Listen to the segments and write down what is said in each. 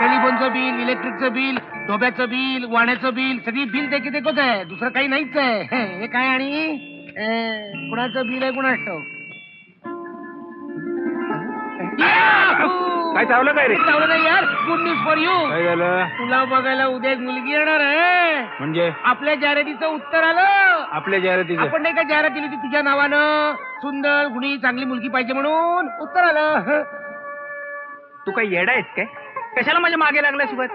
टेलिफोनचं bill इलेक्ट्रिकचं bill डोब्याचं bill वाण्याचं बिल सगळी बिल ते किती होत आहे? दुसरं काही नाहीच आहे. हे काय आणि? अं, कुणाचं बिल आहे. याहू! काय चावलं काय रे? चावलं नाही यार? गुड न्यूज फॉर यू काय झालं? तुला बघायला उद्या एक मुलगी येणार आहे. म्हणजे? आपल्या जाहिरातीचं उत्तर आलं. आपल्या जाहिरातीचं? आपण नाही का जाहिरात दिली होती तुझ्या नावानं? सुंदर गुणी चांगली मुलगी पाहिजे म्हणून. उत्तर आलं. तू काय येडा आहेस काय? कशाला माझ्या मागे लागला सुभाष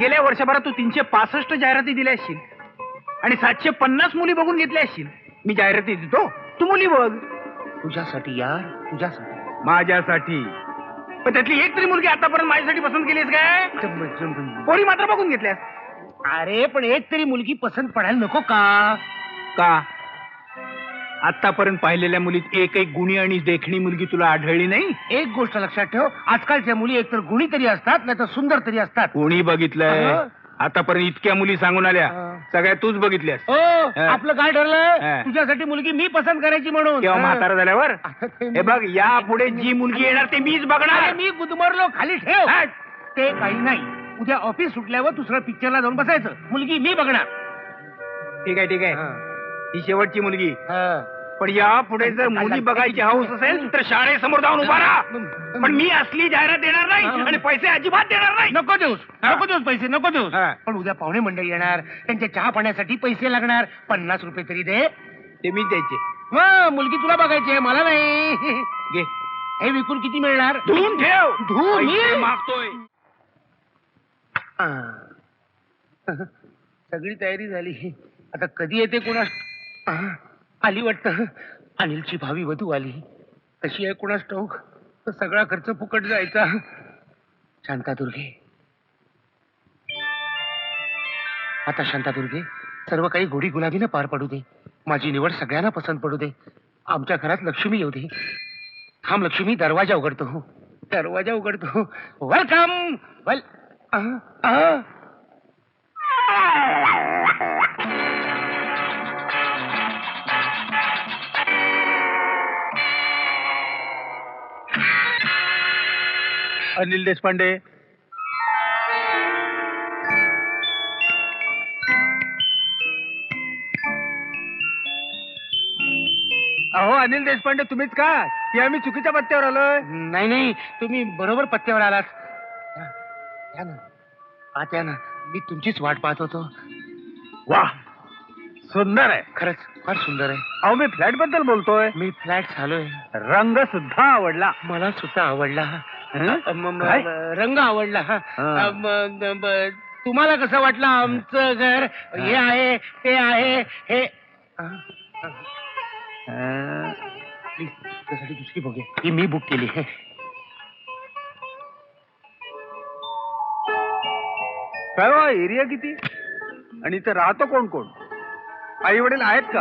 गेल्या वर्षभरात तू तीनशे पासष्ट जाहिराती दिल्या असशील आणि सातशे पन्नास मुली बघून घेतल्या असशील. मी जाहिराती देतो. तू मुली बघ. तुझ्यासाठी यार तुझ्यासाठी. माझ्यासाठी. पण त्यातली एक तरी मुलगी आतापर्यंत माझ्यासाठी पसंत केलीस काय? पोरी मात्र बघून घेतल्यास. अरे पण एक तरी मुलगी पसंत पडायला नको का? का? आतापर्यंत पाहिलेल्या मुलीत एक एक गुणी आणि देखणी मुलगी तुला आढळली नाही? एक गोष्ट लक्षात ठेव. आजकालच्या मुली एकतर गुणी तरी असतात नाही तर सुंदर तरी असतात. कोणी बघितलंय? अहं. आतापर्यंत इतक्या मुली सांगून आल्या. अहं. सगळ्या तूच बघितल्यास. ओ आपलं काय ठरलं हा. तुझ्यासाठी मुलगी मी पसंत करायची म्हणून. हा. म्हातारा झाल्यावर? हे बघ या पुढे जी मुलगी येणार ते मीच अरे बघणार. मी गुदमरलो खाली ठेव. हट. ते काही नाही. उद्या ऑफिस सुटल्यावर दुसऱ्या पिक्चरला जाऊन बसायचं. मुलगी मी बघणार. ठीक आहे ठीक आहे. हा. शेवटची मुलगी. हा. पण या पुढे जर मुली बघायची हौस असेल तर शाळेसमोर जाऊन उभा राहा. पण मी असली जाहिरात देणार नाही आणि पैसे अजिबात देणार नाही. नको देऊस. नको देऊस पैसे नको देऊस. हा. पण उद्या पाहुणे मंडळी येणार. त्यांच्या चहा पाण्यासाठी पैसे लागणार. पन्नास रुपये तरी दे. ते मीच द्यायचे. मुलगी तुला बघायची आहे मला नाही. घे. हे विकून किती मिळणार? धुवून ठेव. धुवून? मी? मागतोय. सगळी तयारी झाली. आता कधी येते कोणास आ, आली वाटत. अनिलची भावी वधू आली. कशी आहे कुणास ठाऊक? तर सगळा खर्च फुकट जायचा. शांतादुर्गे आता शांतादुर्गे सर्व काही गोडी गुलाबीनं पार पडू दे. माझी निवड सगळ्यांना पसंत पडू दे. आमच्या घरात लक्ष्मी येऊ दे. थांब लक्ष्मी दरवाजा उघडतो. दरवाजा उघडतो. वेलकम वेल आ, आ. अनिल देशपांडे. अहो अनिल देशपांडे तुम्हीच का? की आम्ही चुकीच्या पत्त्यावर आलोय. नाही नाही तुम्ही बरोबर पत्त्यावर आलात. या, या ना. आत या ना. मी तुमचीच वाट पाहत होतो. वा सुंदर आहे. खरंच फार सुंदर आहे. अहो मी फ्लॅटबद्दल बोलतोय. मी फ्लॅट झालोय. रंग सुद्धा आवडला. मला सुद्धा आवडला. काय? रंग आवडला हा. अ, म- तुम्हाला कसं वाटलं आमचं घर? हे. आहे ते आहे हे अं, प्लीज त्यासाठी दुसरी बघूया. ही मी बुक केली आहे. काय हो, एरिया किती? आणि इथं राहतो कोण कोण? आई वडील आहेत का?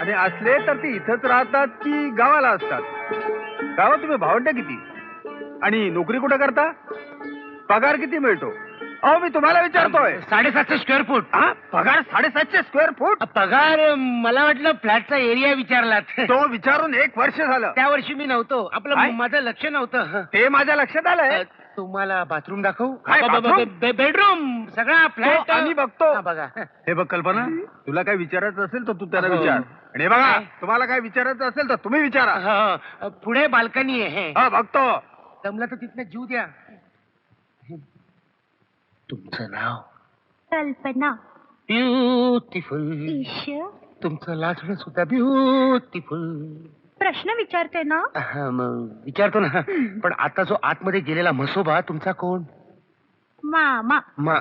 आणि असले तर ते इथंच राहतात की गावाला असतात? गावात तुम्ही भावंड किती? आणि नोकरी कुठं करता? पगार किती मिळतो? अहो मी तुम्हाला विचारतोय. साडेसातशे स्क्वेअर फूट हा? पगार साडेसातशे स्क्वेअर फूट पगार मला वाटलं फ्लॅटचा एरिया विचारलात. तो विचारून एक वर्ष झालं. त्या वर्षी मी नव्हतो. आपलं काय? माझं लक्ष नव्हतं. ते माझ्या लक्षात आलंय. तुम्हाला बाथरूम दाखवू? काय, ब- ब- bathroom? ब- बे- बेडरूम. सगळा फ्लॅट तो आम्ही बघतो. बघा. हे. बघ कल्पना तुला काय विचारायचं असेल तर तू त्याला हो. विचार. आणि हे बघा काय? तुम्हाला काय विचारायचं असेल तर तुम्ही विचारा. हा, पुढे बाल्कनी आहे. हा बघतो. जमलं तर तिथनं जीव द्या. तुमचं नाव? कल्पना. ब्युटिफुल ईश तुमचं लाजणं सुद्धा ब्युटिफुल प्रश्न विचारते ना? विचारतो ना. पण आता जो आतमध्ये गेलेला म्हसोबा तुमचा कोण? मामा. मा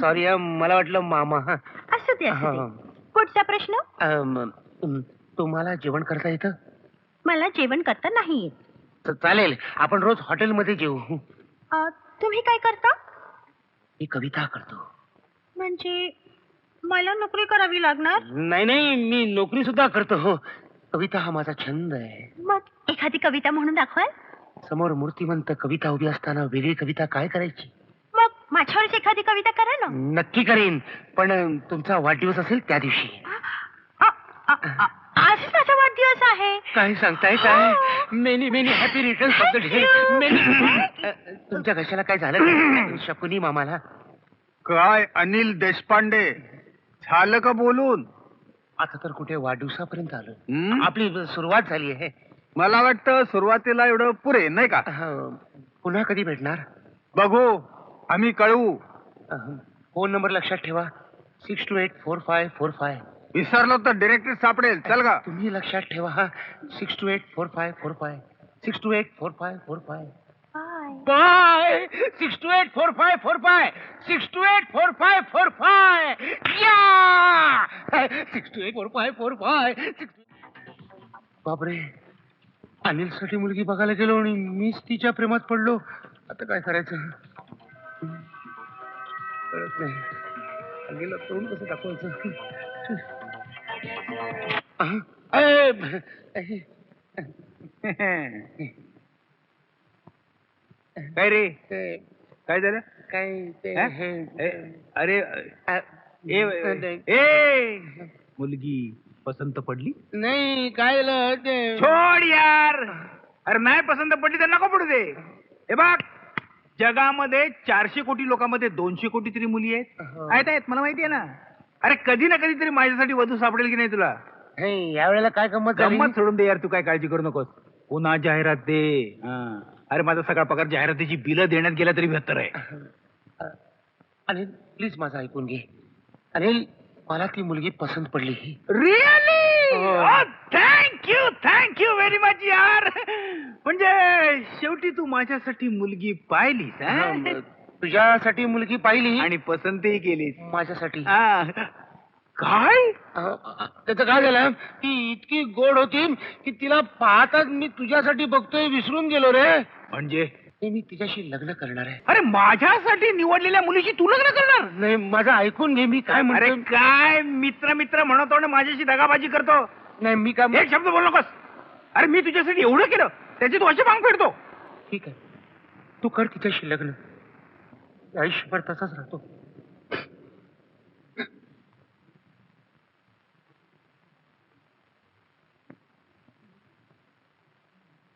सॉरी मला वाटलं मामा. हा. असू दे असू हा. दे पुढचा प्रश्न? अम, तुम- तुम्हाला जेवण करता येतं? मला जेवण करता नाही येत. तर चालेल आपण रोज हॉटेलमध्ये अ, तुम्ही काय करता? मी कविता करतो. म्हणजे मला नोकरी करावी लागणार? नाही नाही मी नोकरी सुद्धा करतो. हो कविता हा माझा छंद आहे. मग एखादी कविता म्हणून दाखवाल? समोर मूर्तिमंत कविता उभी असताना वेगळी कविता काय करायची? मग माझ्यावरच एखादी कविता करा ना. नक्की करीन पण तुमचा वाढदिवस असेल त्या दिवशी. आज वाढदिवस आहे. काय सांगताय काय? Many many happy returns of the day many तुमच्या घशाला काय झालं? शकुनी मामाला? काय अनिल देशपांडे? झालं का बोलून? आता तर कुठे वाढदिवसापर्यंत आलो. हं? आपली सुरुवात झाली आहे. मला वाटतं सुरुवातीला एवढं पुरे नाही का? अहं, पुन्हा कधी भेटणार? बघू. आम्ही कळवू. फोन नंबर लक्षात ठेवा. Six two eight four five four five. विसरलो तर डिरेक्टरी सापडेल. चल का तुम्ही लक्षात ठेवा हा. Six two eight four five four five six two eight four five four five bye bye six two eight four five four five six two eight four five four five या six two eight four five four five बापरे. अनिलसाठी मुलगी बघायला गेलो आणि मीच तिच्या प्रेमात पडलो. आता काय करायचं? कळत नाही. गेलं तोंड कसं दाखवायचं? काय रे? ते काय झालं? काय ते हा? हे ए, अरे अ, ए नाही. ए मुलगी पसंत पडली? नाही काय झालं? ते छोड यार! अरे नाही पसंत पडली तर नको पडू दे. हे बघ जगामध्ये चारशे कोटी लोकांमध्ये दोनशे कोटी तरी मुली आहेत. हो. आहेत आहेत मला माहिती आहे ना. अरे कधी ना कधी तरी माझ्यासाठी वधू सापडेल की नाही तुला? हे यावेळेला काय गंमत गंमत सोडून दे यार तू काय काळजी करू नकोस. पुन्हा जाहिरात दे. हा. अरे माझा सगळा पगार जाहिरातीची बिलं देण्यात गेला तरी बेहतर आहे. अनिल प्लीज माझं ऐकून घे. अनिल मला ती मुलगी पसंत पडली. Really. Thank you thank you very much यार. म्हणजे शेवटी तू माझ्यासाठी मुलगी पाहिलीस तुझ्यासाठी मुलगी पाहिली. आणि पसंतही केलीस माझ्यासाठी. काय? त्याचं काय झालं? ती इतकी गोड होती की तिला पाहताच मी तुझ्यासाठी बघतोय विसरून गेलो रे. म्हणजे? मी तिच्याशी लग्न करणार आहे. अरे माझ्यासाठी निवडलेल्या मुलीशी तू लग्न करणार? नाही माझं ऐकून घे मी काय अरे म्हणतो काय मित्र मित्र म्हणतो आणि माझ्याशी दगाबाजी करतो? नाही मी काय एक शब्द बोल नकोस. अरे मी तुझ्यासाठी एवढं केलं त्याची तू अशी मांग फेडतो. ठीक आहे. तू कर तिच्याशी लग्न. आयुष्यभर तसाच राहतो.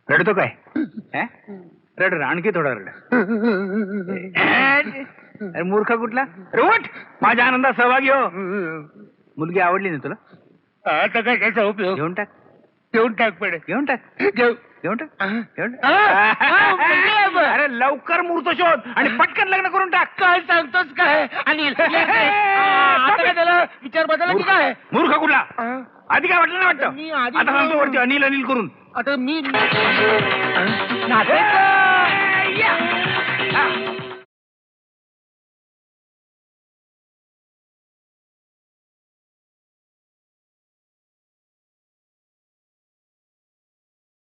रडतो काय? हे? रड रड, आणखी थोडा रड. अरे मूर्ख कुठला? उठ! माझ्या आनंदात सहभागी हो. मुलगी आवडली ना तुला? आता काय त्याचा उपयोग? घेऊन टाक. घेऊन टाक पडे. घेऊन टाक. घेऊ. घेऊन टाक. घेऊन म्हणजे अरे लवकर मुहूर्त शोध आणि पटकन लग्न करून टाक. काय सांगतोस काय? आणि आता काय झालं? विचार बदलला की काय? मूर्ख कुठला. आधी काय वाटलं ना वाटतं? मी आधी आता सांगतो वरती अनिल अनिल करून. आता मी नातेवाईक